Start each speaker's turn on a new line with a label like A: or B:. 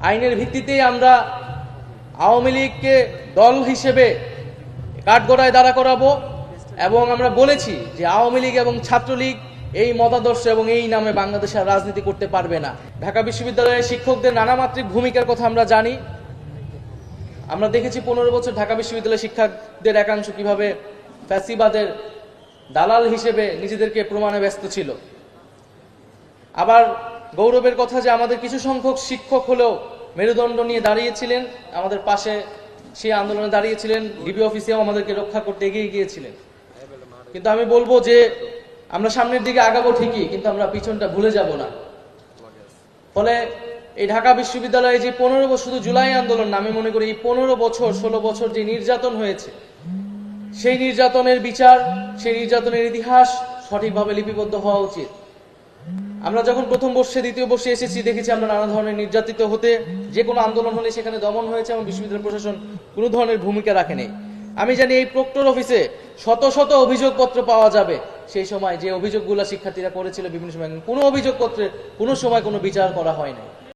A: আইনের ভিত্তিতেই আমরা আওয়ামী লীগকে দল হিসেবে কাঠগড়ায় দাঁড়া করাবো এবং আমরা বলেছি যে আওয়ামী লীগ এবং ছাত্রলীগ এই মতাদর্শ এবং এই নামে বাংলাদেশের রাজনীতি করতে পারবে না। ঢাকা বিশ্ববিদ্যালয়ের শিক্ষকদের নানামাত্রিক ভূমিকার কথা আমরা জানি। আমরা দেখেছি পনেরো বছর ঢাকা বিশ্ববিদ্যালয়ের শিক্ষকদের একাংশ কীভাবে ফ্যাসিবাদের দালাল হিসেবে নিজেদেরকে প্রমাণে ব্যস্ত ছিল। আবার গৌরবের কথা যে আমাদের কিছু সংখ্যক শিক্ষক হলেও মেরুদণ্ড নিয়ে দাঁড়িয়েছিলেন, আমাদের পাশে সেই আন্দোলনে দাঁড়িয়েছিলেন, ডিবি অফিসেও আমাদেরকে রক্ষা করতে এগিয়ে গিয়েছিলেন। কিন্তু আমি বলব যে আমরা সামনের দিকে আগাবো ঠিকই, কিন্তু আমরা পিছনটা ভুলে যাব না। ফলে এই ঢাকা বিশ্ববিদ্যালয়ে যে পনেরো বছর, শুধু জুলাই আন্দোলন আমি মনে করি এই পনেরো বছর, ষোলো বছর যে নির্যাতন হয়েছে, সেই নির্যাতনের বিচার, সেই নির্যাতনের ইতিহাস সঠিকভাবে লিপিবদ্ধ হওয়া উচিত। আমরা যখন প্রথম বর্ষে, দ্বিতীয় বর্ষে এসেছি, দেখেছি আমরা নানা ধরনের নির্যাতিত হতে, যে কোনো আন্দোলন হলে সেখানে দমন হয়েছে এবং বিশ্ববিদ্যালয় প্রশাসন কোনো ধরনের ভূমিকা রাখেনি আমি জানি এই প্রক্টর অফিসে শত শত অভিযোগপত্র পাওয়া যাবে। সেই সময় যে অভিযোগগুলো শিক্ষার্থীরা করেছিল বিভিন্ন সময়, কোনো অভিযোগপত্রে কোনো সময় কোনো বিচার করা হয় নাই।